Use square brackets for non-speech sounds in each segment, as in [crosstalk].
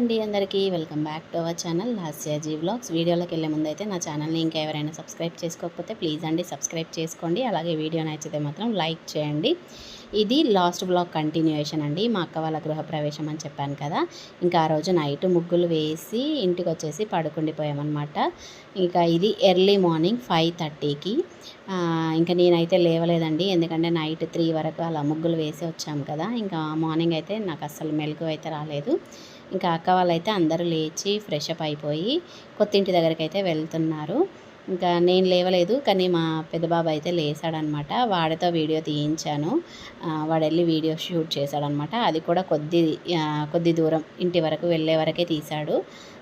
అండి అందరికీ welcome back to our channel Lasyaji vlogs. వీడియోలోకి వెళ్ళే ముందు అయితే నా ఛానల్ని ఇంకా ఎవరైనా సబ్స్క్రైబ్ చేసుకోకపోతే ప్లీజ్ అండి సబ్స్క్రైబ్ చేసుకోండి. అలాగే వీడియో నచ్చితే మాత్రం లైక్ చేయండి. ఇది లాస్ట్ బ్లాగ్ కంటిన్యూయేషన్ అండి. మా అక్క వాళ్ళ గృహప్రవేశం అని చెప్పాను కదా. ఇంకా ఆ రోజు నైట్ ముగ్గులు వేసి ఇంటికి వచ్చేసి పడుకుండిపోయామన్నమాట ఇంకా ఇది ఎర్లీ మార్నింగ్ ఫైవ్ థర్టీకి. ఇంకా నేనైతే లేవలేదండి. ఎందుకంటే నైట్ త్రీ వరకు అలా ముగ్గులు వేసి వచ్చాము కదా. ఇంకా మార్నింగ్ అయితే నాకు అస్సలు మెలకు అయితే రాలేదు. ఇంకా అక్క వాళ్ళైతే అందరూ లేచి ఫ్రెష్ అప్ అయిపోయి కొత్తింటి దగ్గరికి అయితే వెళ్తున్నారు. ఇంకా నేను లేవలేదు కానీ మా పెద్ద బాబు అయితే లేసాడనమాట. వాడితో వీడియో తీయించాను. వాడు వెళ్ళి వీడియో షూట్ చేశాడనమాట. అది కూడా కొద్ది కొద్ది దూరం ఇంటి వరకు వెళ్ళే వరకే తీశాడు.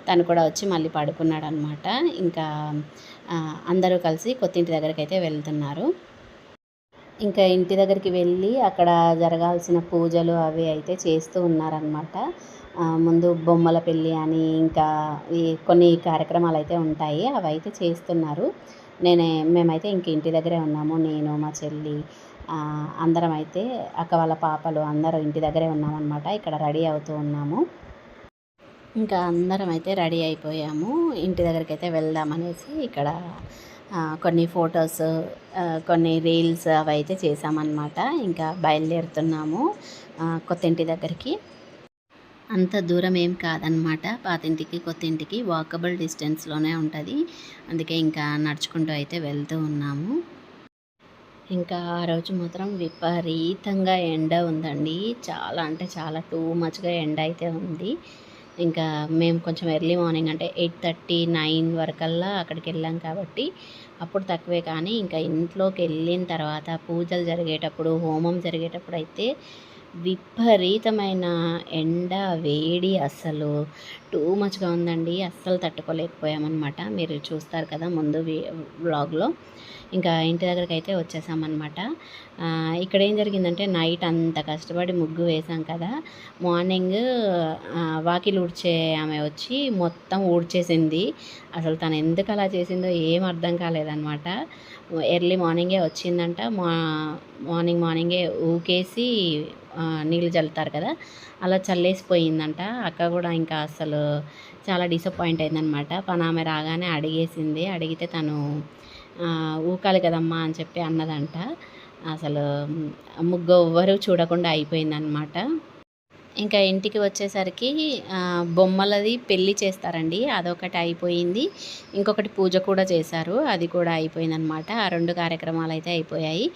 తను కూడా వచ్చి మళ్ళీ పడుకున్నాడు అనమాట ఇంకా అందరూ కలిసి కొత్తింటి దగ్గరికి అయితే వెళ్తున్నారు. ఇంకా ఇంటి దగ్గరికి వెళ్ళి అక్కడ జరగాల్సిన పూజలు అవి అయితే చేస్తూ ఉన్నారనమాట. ముందు బొమ్మల పెళ్ళి అని ఇంకా ఈ కొన్ని కార్యక్రమాలు అయితే ఉంటాయి. అవి అయితే చేస్తున్నారు. నేనే మేమైతే ఇంక ఇంటి దగ్గరే ఉన్నాము. నేను మా చెల్లి అందరం అయితే అక్క వాళ్ళ పాపలు అందరూ ఇంటి దగ్గరే ఉన్నామన్నమాట. ఇక్కడ రెడీ అవుతూ ఉన్నాము. ఇంకా అందరం అయితే రెడీ అయిపోయాము. ఇంటి దగ్గరికి అయితే వెళ్దామనేసి ఇక్కడ కొన్ని ఫొటోస్ కొన్ని రీల్స్ అవి అయితే చేసామన్నమాట ఇంకా బయలుదేరుతున్నాము కొత్త ఇంటి దగ్గరికి. అంత దూరం ఏం కాదనమాట పాతింటికి కొత్త ఇంటికి వాకబుల్ డిస్టెన్స్లోనే ఉంటుంది. అందుకే ఇంకా నడుచుకుంటూ అయితే వెళ్తూ ఉన్నాము. ఇంకా ఆ రోజు మాత్రం విపరీతంగా ఎండ ఉందండి. చాలా అంటే చాలా టూ మచ్గా ఎండ అయితే ఉంది. ఇంకా మేము కొంచెం ఎర్లీ మార్నింగ్ అంటే ఎయిట్ థర్టీ నైన్ వరకల్లా అక్కడికి వెళ్ళాం కాబట్టి అప్పుడు తక్కువే కానీ ఇంకా ఇంట్లోకి వెళ్ళిన తర్వాత పూజలు జరిగేటప్పుడు హోమం జరిగేటప్పుడు అయితే విపరీతమైన ఎండ వేడి అస్సలు టూ మచ్గా ఉందండి. అస్సలు తట్టుకోలేకపోయామన్నమాట. మీరు చూస్తారు కదా ముందు వ్లాగ్లో. ఇంకా ఇంటి దగ్గరికి అయితే వచ్చేసామన్నమాట ఇక్కడ ఏం జరిగిందంటే నైట్ అంత కష్టపడి ముగ్గు వేసాం కదా. మార్నింగ్ వాకిలు వాకిలి ఊడ్చే ఆమె వచ్చి మొత్తం ఊడ్చేసింది. అసలు తను ఎందుకు అలా చేసిందో ఏం అర్థం కాలేదన్నమాట. ఎర్లీ మార్నింగే వచ్చిందంట. మా మార్నింగ్ మార్నింగే ఊకేసి నీళ్ళు చల్లుతారు కదా అలా చల్లేసిపోయిందంట. అక్క కూడా ఇంకా అసలు చాలా డిసప్పాయింట్ అయిందనమాట పని ఆమె రాగానే అడిగేసింది. అడిగితే తను ఊకాలి కదమ్మా అని చెప్పి అన్నదంట. అసలు ముగ్గు ఎవ్వరు చూడకుండా అయిపోయిందనమాట ఇంకా ఇంటికి వచ్చేసరికి బొమ్మలది పెళ్ళి చేస్తారండి. అదొకటి అయిపోయింది. ఇంకొకటి పూజ కూడా చేశారు. అది కూడా అయిపోయిందనమాట. ఆ రెండు కార్యక్రమాలు అయితే అయిపోయాయి.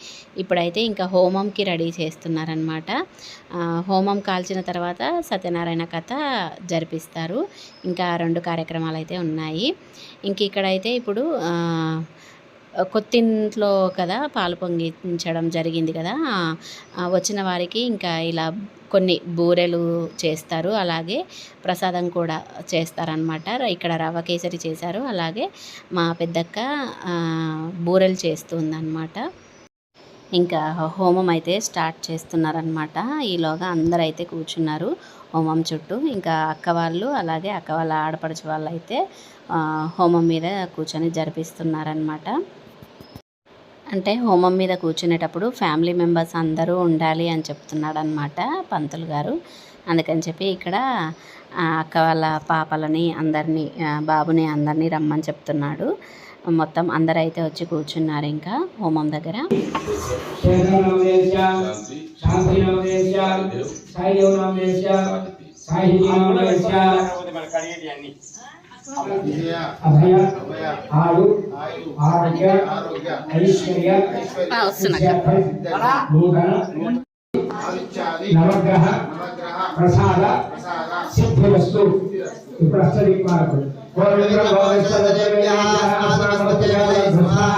ఇప్పుడైతే ఇంకా హోమంకి రెడీ చేస్తున్నారనమాట. హోమం కాల్చిన తర్వాత సత్యనారాయణ కథ జరిపిస్తారు. ఇంకా రెండు కార్యక్రమాలు అయితే ఉన్నాయి. ఇంక ఇక్కడైతే ఇప్పుడు కొత్తింట్లో కదా పాలు పొంగించడం జరిగింది కదా. వచ్చిన వారికి ఇంకా ఇలా కొన్ని బూరెలు చేస్తారు. అలాగే ప్రసాదం కూడా చేస్తారనమాట ఇక్కడ రవ కేసరి చేశారు. అలాగే మా పెద్దక్క బూరెలు చేస్తుందన్నమాట. ఇంకా హోమం అయితే స్టార్ట్ చేస్తున్నారనమాట ఈలోగా అందరూ అయితే కూర్చున్నారు హోమం చుట్టూ. ఇంకా అక్క వాళ్ళు అలాగే అక్క వాళ్ళ ఆడపడుచు వాళ్ళు అయితే హోమం మీద కూర్చొని జరిపిస్తున్నారనమాట అంటే హోమం మీద కూర్చునేటప్పుడు ఫ్యామిలీ మెంబర్స్ అందరూ ఉండాలి అని చెప్తున్నాడు అనమాట పంతులు గారు. అందుకని చెప్పి ఇక్కడ అక్క వాళ్ళ పాపలని అందరినీ బాబుని అందరినీ రమ్మని చెప్తున్నాడు. మొత్తం అందరూ అయితే వచ్చి కూర్చున్నారు ఇంకా హోమం దగ్గర. అభయ ఆరు ఆరోగ్య ఐశ్వర్య ఆ, వస్తున్నా. నూతన నవగ్రహ ప్రసాద సిద్ధివస్తు ఇప్పుడు అష్టది మార్పు గోవింద స్వాహ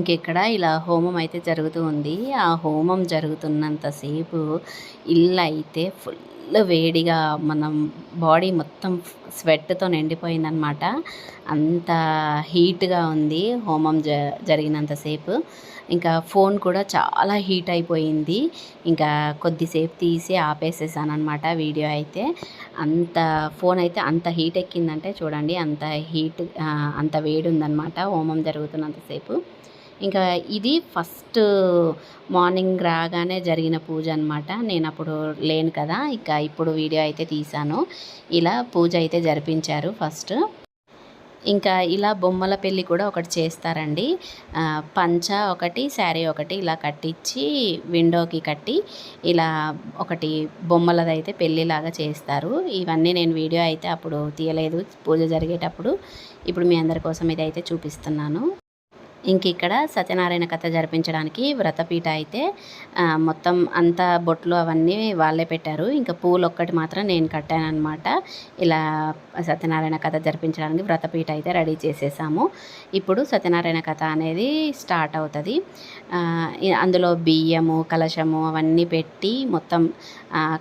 ఇంకెక్కడ ఇలా హోమం అయితే జరుగుతూ ఉంది. ఆ హోమం జరుగుతున్నంతసేపు ఇల్లు అయితే ఫుల్ వేడిగా మనం బాడీ మొత్తం స్వెట్తో నిండిపోయిందనమాట అంత హీట్గా ఉంది హోమం జ జరిగినంతసేపు ఇంకా ఫోన్ కూడా చాలా హీట్ అయిపోయింది. ఇంకా కొద్దిసేపు తీసి ఆపేసేసాను అనమాట వీడియో అయితే. అంత ఫోన్ అయితే అంత హీట్ ఎక్కిందంటే చూడండి అంత హీట్ అంత వేడి ఉందన్నమాట హోమం జరుగుతున్నంతసేపు ఇంకా ఇది ఫస్ట్ మార్నింగ్ రాగానే జరిగిన పూజ అనమాట నేను అప్పుడు లేను కదా ఇక ఇప్పుడు వీడియో అయితే తీశాను. ఇలా పూజ అయితే జరిపించారు ఫస్ట్. ఇంకా ఇలా బొమ్మల పెళ్ళి కూడా ఒకటి చేస్తారండి. పంచ ఒకటి శారీ ఒకటి ఇలా కట్టించి విండోకి కట్టి ఇలా ఒకటి బొమ్మలదైతే పెళ్ళిలాగా చేస్తారు. ఇవన్నీ నేను వీడియో అయితే అప్పుడు తీయలేదు. పూజ జరిగేటప్పుడు. ఇప్పుడు మీ అందరి కోసం ఇదైతే చూపిస్తున్నాను. ఇంక ఇక్కడ సత్యనారాయణ కథ జరిపించడానికి వ్రతపీఠ అయితే మొత్తం అంతా బొట్లు అవన్నీ వాళ్ళే పెట్టారు. ఇంకా పూలు ఒక్కటి మాత్రం నేను కట్టానమాట ఇలా సత్యనారాయణ కథ జరిపించడానికి వ్రతపీఠ అయితే రెడీ చేసేసాము. ఇప్పుడు సత్యనారాయణ కథ అనేది స్టార్ట్ అవుతుంది. అందులో బియ్యము కలశము అవన్నీ పెట్టి మొత్తం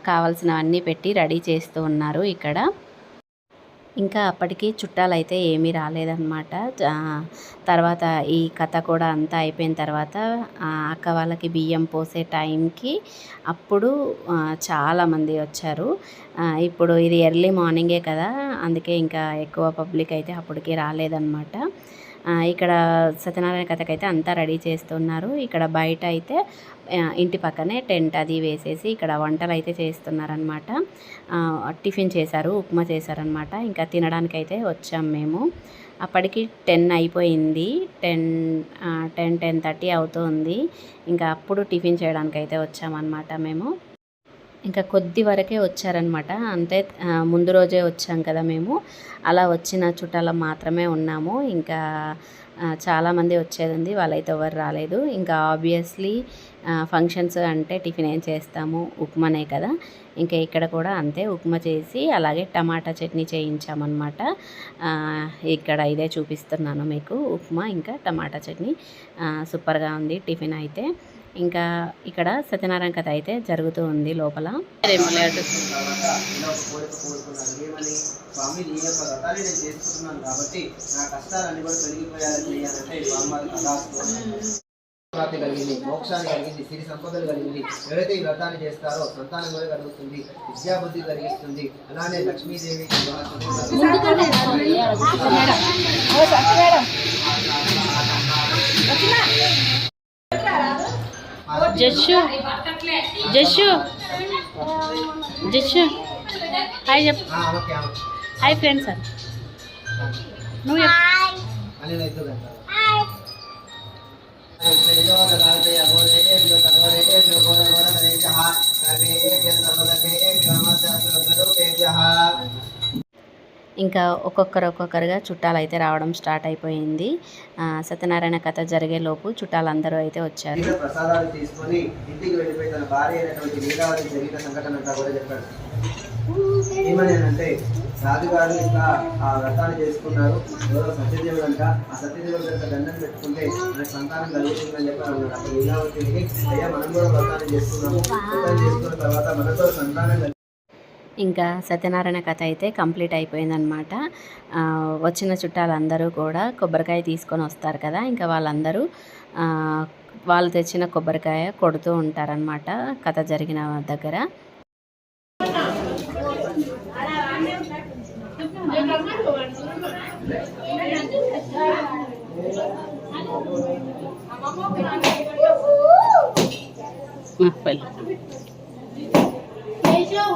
కావాల్సినవన్నీ పెట్టి రెడీ చేస్తూ ఉన్నారు ఇక్కడ. ఇంకా అప్పటికి చుట్టాలు అయితే ఏమీ రాలేదన్నమాట. తర్వాత ఈ కథ కూడా అంతా అయిపోయిన తర్వాత అక్క వాళ్ళకి బియ్యం పోసే టైంకి అప్పుడు చాలామంది వచ్చారు. ఇప్పుడు ఇది ఎర్లీ మార్నింగే కదా అందుకే ఇంకా ఎక్కువ పబ్లిక్ అయితే అప్పటికి రాలేదన్నమాట. ఇక్కడ సత్యనారాయణ కథకైతే అయితే అంతా రెడీ చేస్తున్నారు. ఇక్కడ బయట అయితే ఇంటి పక్కనే టెంట్ అది వేసేసి ఇక్కడ వంటలు అయితే చేస్తున్నారనమాట టిఫిన్ చేశారు ఉప్మా చేశారనమాట ఇంకా తినడానికి అయితే వచ్చాం మేము. అప్పటికి టెన్ అయిపోయింది. టెన్ టెన్ టెన్ థర్టీ అవుతుంది. ఇంకా అప్పుడు టిఫిన్ చేయడానికి అయితే వచ్చామన్నమాట మేము. ఇంకా కొద్ది వరకే వచ్చారనమాట అంతే ముందు రోజే వచ్చాం కదా మేము. అలా వచ్చిన చుట్టాల మాత్రమే ఉన్నాము. ఇంకా చాలామంది వచ్చేది ఉంది వాళ్ళైతే ఎవరు రాలేదు. ఇంకా ఆబ్వియస్లీ ఫంక్షన్స్ అంటే టిఫిన్ ఏం చేస్తాము? ఉప్మానే కదా. ఇంకా ఇక్కడ కూడా అంతే ఉప్మా చేసి అలాగే టమాటా చట్నీ చేయించామన్నమాట. ఇక్కడ ఇదే చూపిస్తున్నాను మీకు. ఉప్మా ఇంకా టమాటా చట్నీ. సూపర్గా ఉంది టిఫిన్ అయితే. ఇంకా ఇక్కడ సత్యనారాయణ కథ అయితే జరుగుతూ ఉంది లోపల. కలిగింది మోక్షాన్ని కలిగింది సిరి సంపదలు కలిగింది ఎవరైతే ఈ వ్రతాన్ని చేస్తారో సంతానం కూడా కలుగుతుంది విద్యాబుద్ధి కలిగిస్తుంది అలానే లక్ష్మీదేవి జస్సు జస్సు జస్సు హాయ్ చెప్ ఆ, ఓకే ఆమె. హాయ్ ఫ్రెండ్స్ సార్ నువ్వు ఇంకా ఒక్కొక్కరు ఒక్కొక్కరుగా చుట్టాలు అయితే రావడం స్టార్ట్ అయిపోయింది. సత్యనారాయణ కథ జరిగేలోపు చుట్టాలందరూ అయితే వచ్చారు. ప్రసాదాలు తీసుకొని ఇంటికి వెళ్ళిపోయి తన భార్య అయినటువంటి లీలావతి జరిగిన సంఘటన అంతా కూడా చెప్పాడు. ఏమని అంటే రాజుగారు ఇంకా ఆ వ్రతాన్ని చేసుకున్నారు. ఎవరో సత్యదేవుడు అంట ఆ సత్యదేవుడు కనుక దండం పెట్టుకుంటే మనకు సంతానం కలుగుతుందని చెప్పి అన్నాడు. అప్పుడు లీలావతిని అయ్యా మనం కూడా వ్రతాన్ని చేసుకున్నాము వ్రతం చేసుకున్న తర్వాత మనతో సంతానం ఇంకా సత్యనారాయణ కథ అయితే కంప్లీట్ అయిపోయిందనమాట వచ్చిన చుట్టాలందరూ కూడా కొబ్బరికాయ తీసుకొని వస్తారు కదా ఇంకా వాళ్ళందరూ వాళ్ళు తెచ్చిన కొబ్బరికాయ కొడుతూ ఉంటారనమాట కథ జరిగిన దగ్గర. ఆ, వెళ్ళు. Keshav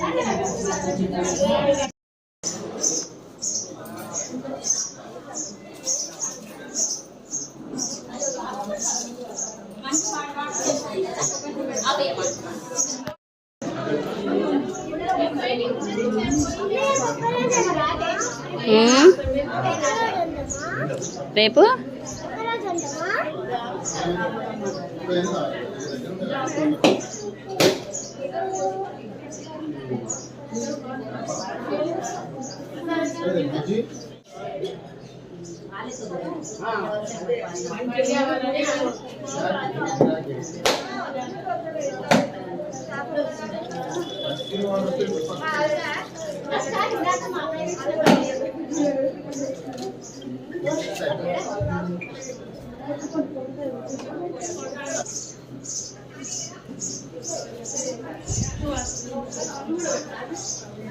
Bebel, Hmm. janda. Ji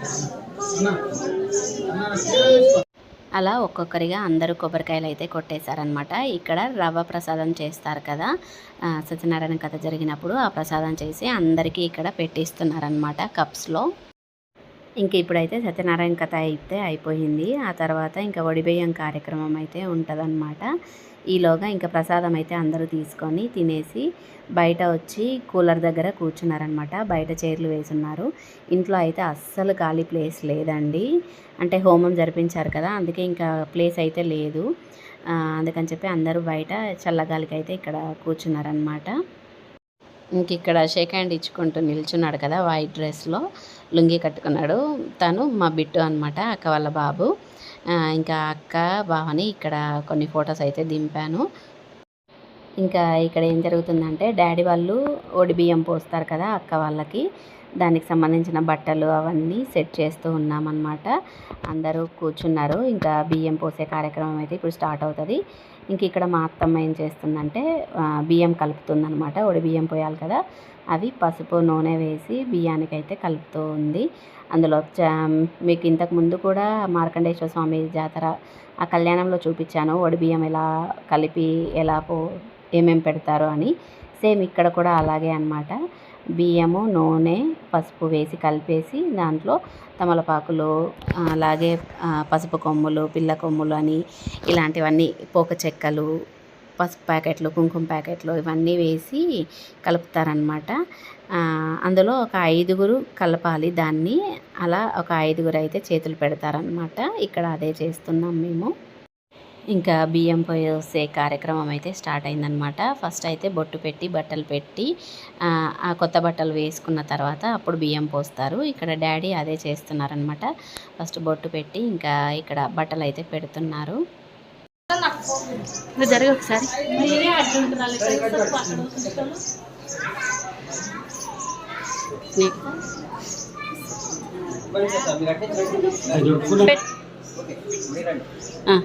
Thank you. అలా ఒక్కొక్కరిగా అందరూ కొబ్బరికాయలు అయితే కొట్టేశారనమాట ఇక్కడ రవ్వ ప్రసాదం చేస్తారు కదా. సత్యనారాయణ కథ జరిగినప్పుడు ఆ ప్రసాదం చేసి అందరికీ ఇక్కడ పెట్టిస్తున్నారనమాట కప్స్లో. ఇంక ఇప్పుడైతే సత్యనారాయణ కథ అయితే అయిపోయింది. ఆ తర్వాత ఇంకా వడిబియ్యం కార్యక్రమం అయితే ఉంటుందన్నమాట. ఈలోగా ఇంకా ప్రసాదం అయితే అందరూ తీసుకొని తినేసి బయట వచ్చి కూలర్ దగ్గర కూర్చున్నారనమాట బయట చైర్లు వేసున్నారు. ఇంట్లో అయితే అస్సలు ఖాళీ ప్లేస్ లేదండి. అంటే హోమం జరిపించారు కదా అందుకే ఇంకా ప్లేస్ అయితే లేదు. అందుకని చెప్పి అందరూ బయట చల్లగాలికి అయితే ఇక్కడ కూర్చున్నారనమాట ఇంక ఇక్కడ షేక్ హ్యాండ్ ఇచ్చుకుంటూ నిల్చున్నాడు కదా వైట్ డ్రెస్లో లుంగి కట్టుకున్నాడు. తను మా బిట్టు అనమాట అక్క వాళ్ళ బాబు. ఇంకా అక్క బావని ఇక్కడ కొన్ని ఫొటోస్ అయితే దింపాను. ఇంకా ఇక్కడ ఏం జరుగుతుందంటే డాడీ వాళ్ళు ఒడి బియ్యం పోస్తారు కదా అక్క వాళ్ళకి. దానికి సంబంధించిన బట్టలు అవన్నీ సెట్ చేస్తూ ఉన్నామన్నమాట. అందరూ కూర్చున్నారు. ఇంకా బియ్యం పోసే కార్యక్రమం అయితే ఇప్పుడు స్టార్ట్ అవుతుంది. ఇంక ఇక్కడ మా అత్తమ్మ ఏం చేస్తుందంటే బియ్యం బియ్యం కలుపుతుందన్నమాట. ఒడి బియ్యం పోయాలి కదా. అవి పసుపు నూనె వేసి బియ్యానికి అయితే కలుపుతూ ఉంది. అందులో మీకు ఇంతకు ముందు కూడా మార్కండేశ్వర స్వామి జాతర ఆ కళ్యాణంలో చూపించాను. ఒడి బియ్యం ఎలా కలిపి ఎలా పో ఏమేమి పెడతారు అని. సేమ్ ఇక్కడ కూడా అలాగే అన్నమాట. బియ్యము నూనె పసుపు వేసి కలిపేసి దాంట్లో తమలపాకులు అలాగే పసుపు కొమ్ములు పిల్ల కొమ్ములు అని ఇలాంటివన్నీ పోక చెక్కలు పసుపు ప్యాకెట్లు కుంకుమ ప్యాకెట్లు ఇవన్నీ వేసి కలుపుతారనమాట అందులో ఒక ఐదుగురు కలపాలి దాన్ని. అలా ఒక ఐదుగురు అయితే చేతులు పెడతారనమాట ఇక్కడ అదే చేస్తున్నాం మేము. ఇంకా బియ్యం పోసే కార్యక్రమం అయితే స్టార్ట్ అయిందనమాట ఫస్ట్ అయితే బొట్టు పెట్టి బట్టలు పెట్టి ఆ, కొత్త బట్టలు వేసుకున్న తర్వాత అప్పుడు బియ్యం పోస్తారు. ఇక్కడ డాడీ అదే చేస్తున్నారనమాట ఫస్ట్ బొట్టు పెట్టి ఇంకా ఇక్కడ బట్టలు అయితే పెడుతున్నారు. జరుగు ఒకసారి నేనే అడ్డుంటున్నాను అక్కడ కూర్చోను. నీకు పెట్టు. ఆ.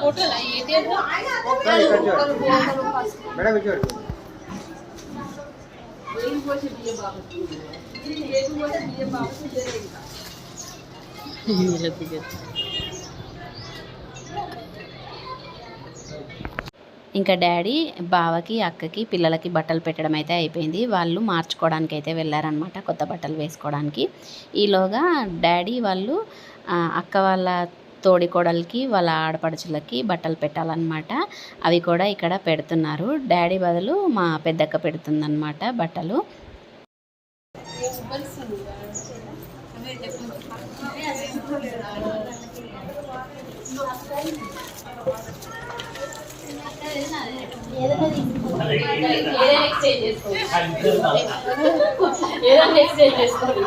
ఫోటోలా ఏదేదో మేడం ఇటు పెట్టు. ఇంకా డాడీ బావకి అక్కకి పిల్లలకి బట్టలు పెట్టడం అయితే అయిపోయింది. వాళ్ళు మార్చుకోవడానికి అయితే వెళ్ళారనమాట కొత్త బట్టలు వేసుకోవడానికి. ఈలోగా డాడీ వాళ్ళు అక్క వాళ్ళ తోడికోడలకి వాళ్ళ ఆడపడుచులకి బట్టలు పెట్టాలన్నమాట. అవి కూడా ఇక్కడ పెడుతున్నారు. డాడీ బదులు మా పెద్దక్క పెడుతుందన్నమాట బట్టలు. ఏదైనా ఎక్స్చేంజ్ చేసుకోండి ఏదైనా ఎక్స్చేంజ్ చేసుకోండి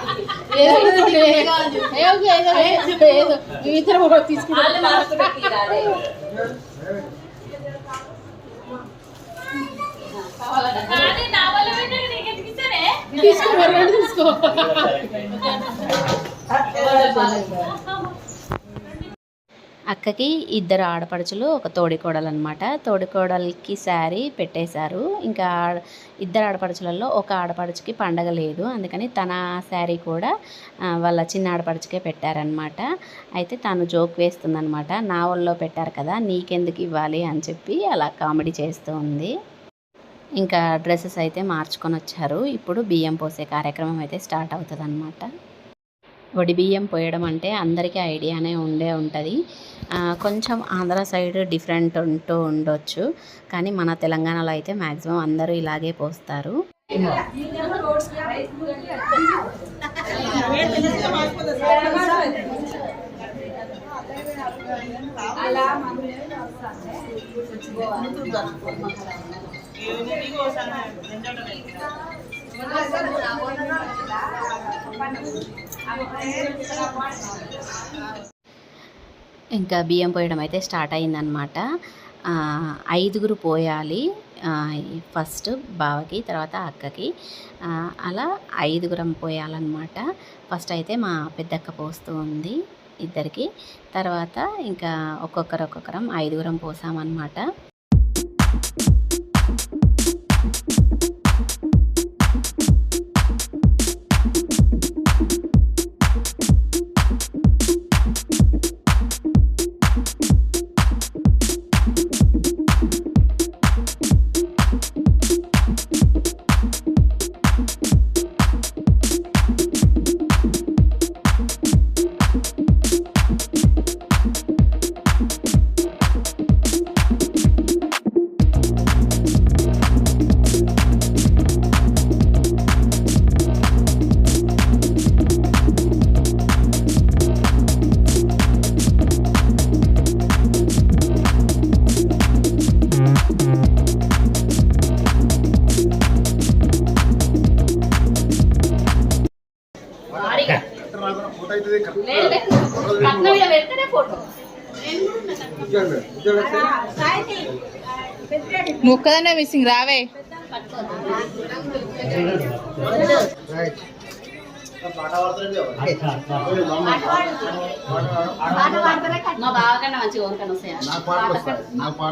ఇద్దరు కూడా తీసుకుంటారు తీసుకో తీసుకో అక్కకి ఇద్దరు ఆడపడుచులు ఒక తోడికోడలు అనమాట తోడికోడలికి శారీ పెట్టేశారు. ఇంకా ఇద్దరు ఆడపడుచులలో ఒక ఆడపడుచుకి పండగ లేదు. అందుకని తన శారీ కూడా వాళ్ళ చిన్న ఆడపడుచుకే పెట్టారనమాట అయితే తను జోక్ వేస్తుందనమాట నా ఒళ్ళో పెట్టారు కదా నీకెందుకు ఇవ్వాలి అని చెప్పి అలా కామెడీ చేస్తూ ఉంది. ఇంకా డ్రెస్సెస్ అయితే మార్చుకొని వచ్చారు ఇప్పుడు బియ్యం పోసే కార్యక్రమం అయితే స్టార్ట్ అవుతుంది వడిబియ్యం పోయడం అంటే అందరికీ ఐడియానే ఉండే ఉంటుంది. కొంచెం ఆంధ్ర సైడ్ డిఫరెంట్ ఉంటూ ఉండొచ్చు. కానీ మన తెలంగాణలో అయితే మ్యాక్సిమం అందరూ ఇలాగే పోస్తారు. అలా ఇంకా బియ్యం పోయడం అయితే స్టార్ట్ అయిందనమాట ఐదుగురు పోయాలి. ఫస్ట్ బావకి తర్వాత అక్కకి. అలా ఐదుగురం పోయాలన్నమాట. ఫస్ట్ అయితే మా పెద్దక్క పోస్తూ ఉంది ఇద్దరికి. తర్వాత ఇంకా ఒక్కొక్కరు ఒక్కొక్కరం ఐదుగురం పోసామన్నమాట. ఫోటో. నువ్వు ఒక్కదానే మిస్సింగ్ రావే. మా బావకన్నా మంచిగా ఓరికన్నా వస్తాయా?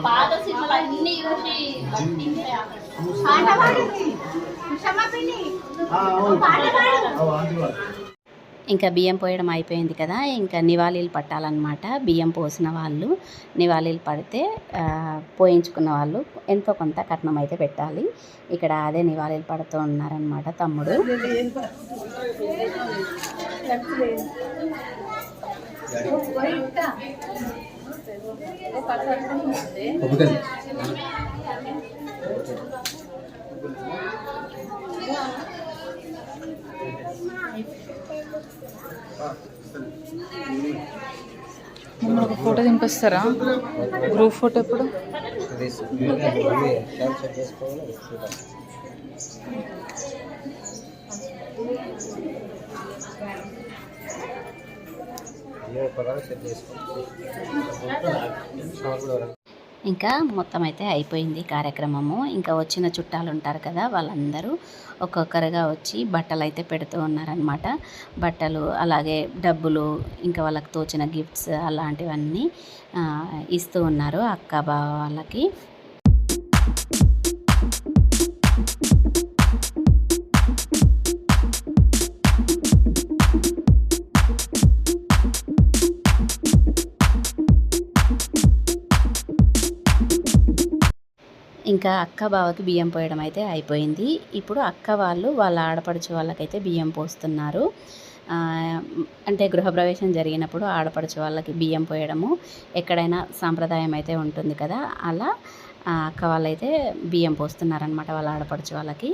పాత సినిమాలు అన్ని చూసి పట్టిందే ఇంకా బియ్యం పోయడం అయిపోయింది కదా ఇంకా నివాళీలు పట్టాలన్నమాట. బియ్యం పోసిన వాళ్ళు నివాళీలు పడితే పోయించుకున్న వాళ్ళు ఎంతో కొంత కట్నం అయితే పెట్టాలి. ఇక్కడ అదే నివాళీలు పడుతూ ఉన్నారనమాట తమ్ముడు. మమ్మల్ని ఒక ఫోటో దింపొస్తారా? గ్రూప్ ఫోటో ఎప్పుడు? ఇంకా మొత్తం అయితే అయిపోయింది కార్యక్రమము. ఇంకా వచ్చిన చుట్టాలు ఉంటారు కదా వాళ్ళందరూ ఒక్కొక్కరుగా వచ్చి బట్టలు అయితే పెడుతూ ఉన్నారనమాట బట్టలు అలాగే డబ్బులు ఇంకా వాళ్ళకి తోచిన గిఫ్ట్స్ అలాంటివన్నీ ఇస్తూ ఉన్నారు అక్క బావ వాళ్ళకి. ఇంకా అక్క బావకి బియ్యం పోయడం అయితే అయిపోయింది. ఇప్పుడు అక్క వాళ్ళు వాళ్ళ ఆడపడుచు వాళ్ళకైతే బియ్యం పోస్తున్నారు. అంటే గృహప్రవేశం జరిగినప్పుడు ఆడపడుచు వాళ్ళకి బియ్యం పోయడము ఎక్కడైనా సాంప్రదాయం అయితే ఉంటుంది కదా అలా అక్క వాళ్ళైతే బియ్యం పోస్తున్నారనమాట వాళ్ళ ఆడపడుచు వాళ్ళకి.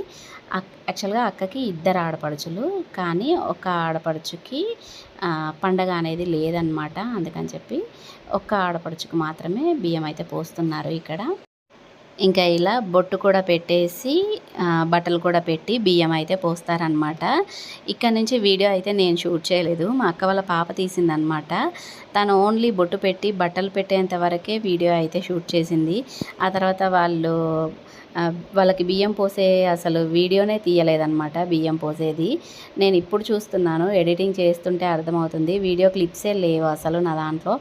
అక్- యాక్చువల్గా అక్కకి ఇద్దరు ఆడపడుచులు కానీ ఒక ఆడపడుచుకి పండగ అనేది లేదనమాట అందుకని చెప్పి ఒక్క ఆడపడుచుకు మాత్రమే బియ్యం అయితే పోస్తున్నారు ఇక్కడ. ఇంకా ఇలా బొట్టు కూడా పెట్టేసి బట్టలు కూడా పెట్టి బియ్యం అయితే పోస్తారనమాట ఇక్కడ నుంచి వీడియో అయితే నేను షూట్ చేయలేదు. మా అక్క వాళ్ళ పాప తీసిందనమాట తను ఓన్లీ బొట్టు పెట్టి బట్టలు పెట్టేంత వరకే వీడియో అయితే షూట్ చేసింది. ఆ తర్వాత వాళ్ళు వాళ్ళకి బియ్యం పోసే అసలు వీడియోనే తీయలేదన్నమాట బియ్యం పోసేది. నేను ఇప్పుడు చూస్తున్నాను ఎడిటింగ్ చేస్తుంటే అర్థమవుతుంది వీడియో క్లిప్సే లేవు అసలు నా దాంట్లో.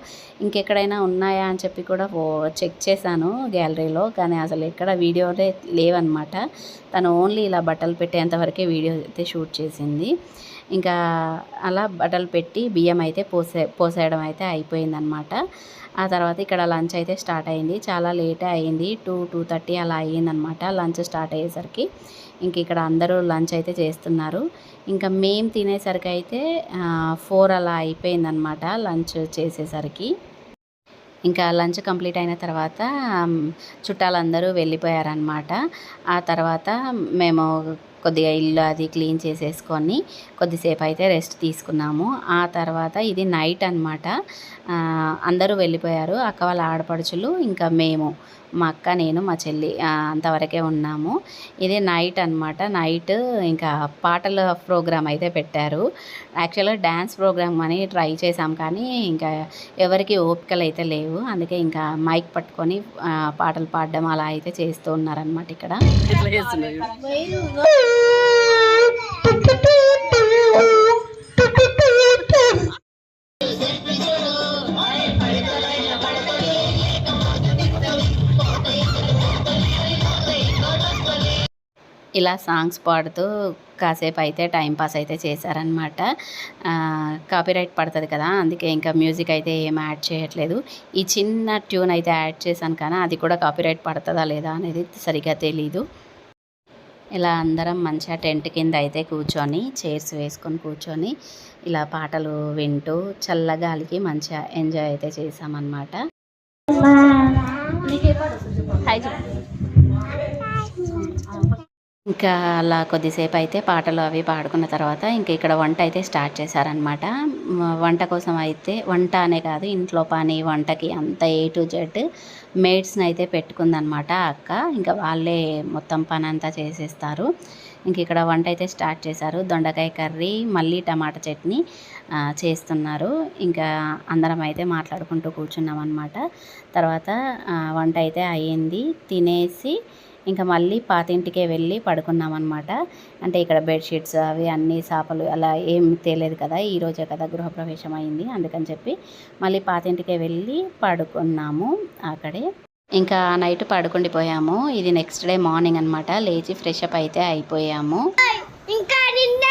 ఇంకెక్కడైనా ఉన్నాయా అని చెప్పి కూడా చెక్ చేశాను గ్యాలరీలో కానీ అసలు ఎక్కడ వీడియోనే లేవన్నమాట. తను ఓన్లీ ఇలా బట్టలు పెట్టేంతవరకే వీడియో అయితే షూట్ చేసింది. ఇంకా అలా బట్టలు పెట్టి బియ్యం అయితే పోసే పోసేయడం అయితే అయిపోయిందనమాట ఆ తర్వాత ఇక్కడ లంచ్ అయితే స్టార్ట్ అయింది. చాలా లేటే అయింది. టూ టూ థర్టీ అలా అయ్యిందనమాట లంచ్ స్టార్ట్ అయ్యేసరికి. ఇంక ఇక్కడ అందరూ లంచ్ అయితే చేస్తున్నారు. ఇంకా మేము తినేసరికి అయితే ఫోర్ అలా అయిపోయిందనమాట లంచ్ చేసేసరికి. ఇంకా లంచ్ కంప్లీట్ అయిన తర్వాత చుట్టాలందరూ వెళ్ళిపోయారనమాట ఆ తర్వాత మేము కొద్దిగా ఇల్లు అది క్లీన్ చేసేసుకొని కొద్దిసేపు అయితే రెస్ట్ తీసుకున్నాము. ఆ తర్వాత ఇది నైట్ అనమాట అందరూ వెళ్ళిపోయారు. అక్క వాళ్ళ ఆడపడుచులు ఇంకా మేము. మా అక్క నేను మా చెల్లి అంతవరకే ఉన్నాము. ఇది నైట్ అన్నమాట. నైట్ ఇంకా పాటల ప్రోగ్రామ్ అయితే పెట్టారు. యాక్చువల్గా డ్యాన్స్ ప్రోగ్రామ్ అని ట్రై చేసాం కానీ ఇంకా ఎవరికి ఓపికలు అయితే లేవు. అందుకే ఇంకా మైక్ పట్టుకొని పాటలు పాడడం అలా అయితే చేస్తూ ఉన్నారనమాట ఇక్కడ. [laughs] ఇలా సాంగ్స్ పాడుతూ కాసేపు అయితే టైంపాస్ అయితే చేశారనమాట కాపీరైట్ పడుతుంది కదా అందుకే ఇంకా మ్యూజిక్ అయితే ఏం యాడ్ చేయట్లేదు. ఈ చిన్న ట్యూన్ అయితే యాడ్ చేశాను కానీ అది కూడా కాపీరైట్ పడుతుందా లేదా అనేది సరిగా తెలీదు. ఇలా అందరం మంచిగా టెంట్ కింద అయితే కూర్చొని చైర్స్ వేసుకొని కూర్చొని ఇలా పాటలు వింటూ చల్లగాలికి మంచిగా ఎంజాయ్ అయితే చేసామన్నమాట హాయ్ ఇంకా అలా కొద్దిసేపు అయితే పాటలు అవి పాడుకున్న తర్వాత ఇంకా ఇక్కడ వంట అయితే స్టార్ట్ చేశారనమాట వంట కోసం అయితే వంట అనే కాదు ఇంట్లో పని వంటకి అంత ఏ టు జెడ్ మేడ్స్ని అయితే పెట్టుకుందనమాట అక్క. ఇంకా వాళ్ళే మొత్తం పని అంతా చేసేస్తారు. ఇంక ఇక్కడ వంట అయితే స్టార్ట్ చేశారు. దొండకాయ కర్రీ మళ్ళీ టమాటా చట్నీ చేస్తున్నారు. ఇంకా అందరం అయితే మాట్లాడుకుంటూ కూర్చున్నాం అనమాట తర్వాత వంట అయితే అయ్యింది. తినేసి ఇంకా మళ్ళీ పాతింటికే వెళ్ళి పడుకున్నాం అనమాట అంటే ఇక్కడ బెడ్షీట్స్ అవి అన్ని చేపలు అలా ఏం తేలేదు కదా ఈ రోజే కదా గృహప్రవేశం అయింది అందుకని చెప్పి మళ్ళీ పాతింటికే వెళ్ళి పడుకున్నాము అక్కడే. ఇంకా నైట్ పడుకుండిపోయాము. ఇది నెక్స్ట్ డే మార్నింగ్ అనమాట లేచి ఫ్రెష్ అప్ అయితే అయిపోయాము. ఇంకా నిన్న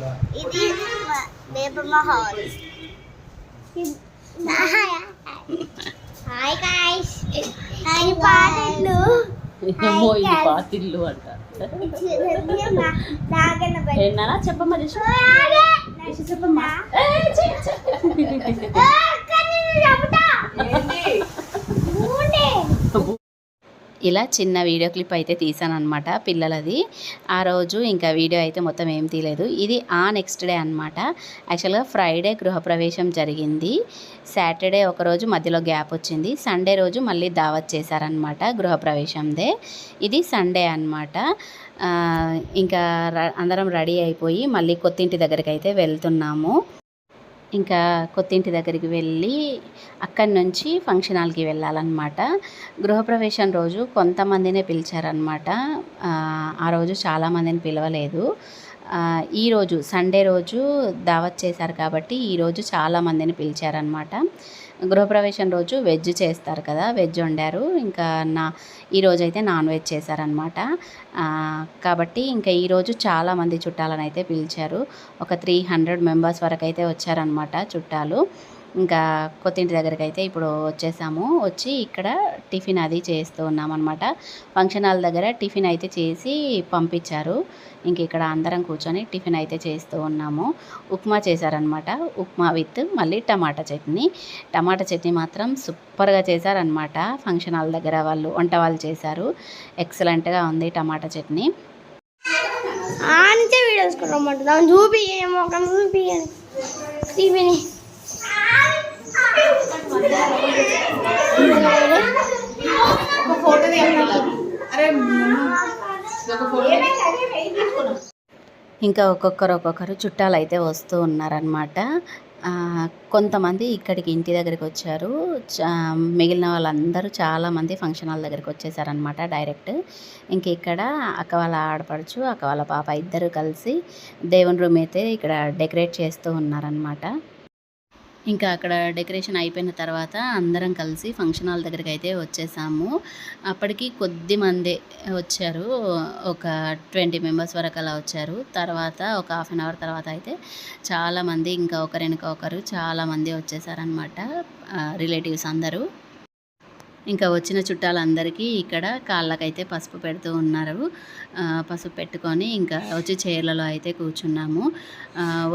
హాయ్. ఇది బేబీ మా హౌస్ హాయ్ చెప్పమ్మా చెప్పమ్మా. ఇలా చిన్న వీడియో క్లిప్ అయితే తీసాను అనమాట పిల్లలది. ఆ రోజు ఇంకా వీడియో అయితే మొత్తం ఏం తీయలేదు. ఇది ఆ నెక్స్ట్ డే అనమాట యాక్చువల్గా ఫ్రైడే గృహప్రవేశం జరిగింది. సాటర్డే ఒకరోజు మధ్యలో గ్యాప్ వచ్చింది. సండే రోజు మళ్ళీ దావత్ చేశారనమాట గృహప్రవేశందే. ఇది సండే అనమాట ఇంకా అందరం రెడీ అయిపోయి మళ్ళీ కొత్తింటి దగ్గరికి అయితే వెళ్తున్నాము. ఇంకా కొత్తింటి దగ్గరికి వెళ్ళి అక్కడి నుంచి ఫంక్షన్ హాల్కి వెళ్ళాలన్నమాట. గృహప్రవేశం రోజు కొంతమందినే పిలిచారనమాట ఆ, రోజు చాలామందిని పిలవలేదు. ఈరోజు సండే రోజు దావత్ చేశారు కాబట్టి ఈరోజు చాలామందిని పిలిచారనమాట గృహప్రవేశం రోజు వెజ్ చేస్తారు కదా వెజ్ వండారు. ఇంకా నా ఈరోజు అయితే నాన్ వెజ్ చేశారనమాట కాబట్టి ఇంకా ఈరోజు చాలామంది చుట్టాలను అయితే పిలిచారు. ఒక త్రీ హండ్రెడ్ మెంబర్స్ వరకు అయితే వచ్చారనమాట చుట్టాలు. ఇంకా కొత్తింటి దగ్గరికి అయితే ఇప్పుడు వచ్చేసాము. వచ్చి ఇక్కడ టిఫిన్ అది చేస్తూ ఉన్నామన్నమాట. ఫంక్షన్ హాల్ దగ్గర టిఫిన్ అయితే చేసి పంపించారు. ఇంక ఇక్కడ అందరం కూర్చొని టిఫిన్ అయితే చేస్తూ ఉన్నాము. ఉప్మా చేశారనమాట ఉప్మా విత్ మళ్ళీ టమాటా చట్నీ. టమాటా చట్నీ మాత్రం సూపర్గా చేశారనమాట ఫంక్షన్ హాల్ దగ్గర వాళ్ళు వంట వాళ్ళు చేశారు. ఎక్సలెంట్గా ఉంది టమాటా చట్నీ. అంతే వీడియోస్ చూపి చూపి టిఫిన్. ఇంకా ఒక్కొక్కరు ఒక్కొక్కరు చుట్టాలు అయితే వస్తూ ఉన్నారనమాట కొంతమంది ఇక్కడికి ఇంటి దగ్గరికి వచ్చారు. మిగిలిన వాళ్ళందరూ చాలామంది ఫంక్షన్ హాల్ దగ్గరికి వచ్చేసారనమాట డైరెక్ట్. ఇంక ఇక్కడ అక్క వాళ్ళ ఆడపడుచు అక్క వాళ్ళ పాప ఇద్దరు కలిసి దేవుని రూమ్ అయితే ఇక్కడ డెకరేట్ చేస్తూ ఉన్నారనమాట ఇంకా అక్కడ డెకరేషన్ అయిపోయిన తర్వాత అందరం కలిసి ఫంక్షన్ హాల్ దగ్గరికి అయితే వచ్చేసాము. అప్పటికి కొద్ది మందే వచ్చారు. ఒక ట్వంటీ మెంబర్స్ వరకు అలా వచ్చారు. తర్వాత ఒక హాఫ్ అన్ అవర్ తర్వాత అయితే చాలామంది ఇంకా ఒకరినక ఒకరు చాలామంది వచ్చేసారనమాట రిలేటివ్స్ అందరూ. ఇంకా వచ్చిన చుట్టాలందరికీ ఇక్కడ కాళ్ళకైతే పసుపు పెడుతూ ఉన్నారు. పసుపు పెట్టుకొని ఇంకా వచ్చి చైర్లలో అయితే కూర్చున్నాము.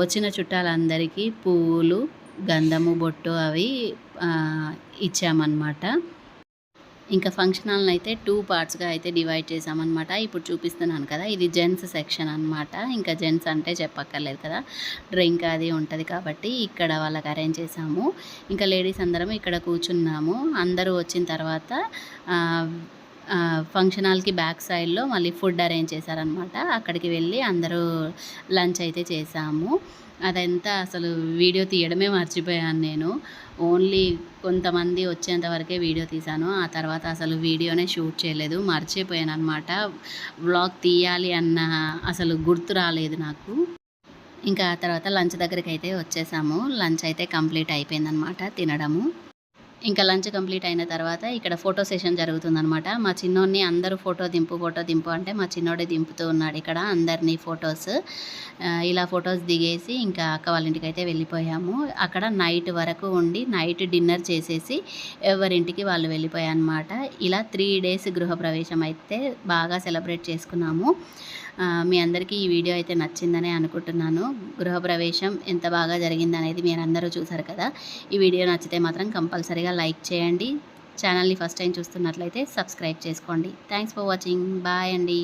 వచ్చిన చుట్టాలందరికీ పూలు గంధము బొట్టు అవి ఇచ్చామన్నమాట. ఇంకా ఫంక్షన్ హాల్ని అయితే టూ పార్ట్స్గా అయితే డివైడ్ చేసామన్నమాట ఇప్పుడు చూపిస్తున్నాను కదా ఇది జెంట్స్ సెక్షన్ అనమాట ఇంకా జెంట్స్ అంటే చెప్పక్కర్లేదు కదా డ్రింక్ అది ఉంటుంది కాబట్టి ఇక్కడ వాళ్ళకి అరేంజ్ చేసాము ఇంకా లేడీస్ అందరం ఇక్కడ కూర్చున్నాము. అందరూ వచ్చిన తర్వాత ఫంక్షన్ హాల్కి బ్యాక్ సైడ్లో మళ్ళీ ఫుడ్ అరేంజ్ చేశారనమాట అక్కడికి వెళ్ళి అందరూ లంచ్ అయితే చేసాము అదంతా అసలు వీడియో తీయడమే మర్చిపోయాను నేను. ఓన్లీ కొంతమంది వచ్చేంత వరకే వీడియో తీశాను. ఆ తర్వాత అసలు వీడియోనే షూట్ చేయలేదు. మర్చిపోయాను అనమాట వ్లాగ్ తీయాలి అన్న అసలు గుర్తు రాలేదు నాకు. ఇంకా ఆ తర్వాత లంచ్ దగ్గరికి అయితే వచ్చేసాము. లంచ్ అయితే కంప్లీట్ అయిపోయిందనమాట తినడము. ఇంకా లంచ్ కంప్లీట్ అయిన తర్వాత ఇక్కడ ఫోటో సెషన్ జరుగుతుందనమాట మా చిన్నోడిని అందరూ ఫోటో దింపు ఫోటో దింపు అంటే మా చిన్నోడే దింపుతూ ఉన్నాడు ఇక్కడ అందరినీ ఫొటోస్. ఇలా ఫొటోస్ దిగేసి ఇంకా అక్క వాళ్ళ ఇంటికి అయితే వెళ్ళిపోయాము. అక్కడ నైట్ వరకు ఉండి నైట్ డిన్నర్ చేసేసి ఎవరింటికి వాళ్ళు వెళ్ళిపోయారనమాట ఇలా త్రీ డేస్ గృహప్రవేశం అయితే బాగా సెలబ్రేట్ చేసుకున్నాము. మీ అందరికీ ఈ వీడియో అయితే నచ్చిందని అనుకుంటున్నాను. గృహప్రవేశం ఎంత బాగా జరిగిందనేది మీరు అందరూ చూసారు కదా. ఈ వీడియో నచ్చితే మాత్రం కంపల్సరీగా లైక్ చేయండి. ఛానల్ని ఫస్ట్ టైం చూస్తున్నట్లయితే సబ్స్క్రైబ్ చేసుకోండి. Thanks for watching. బాయ్ అండి.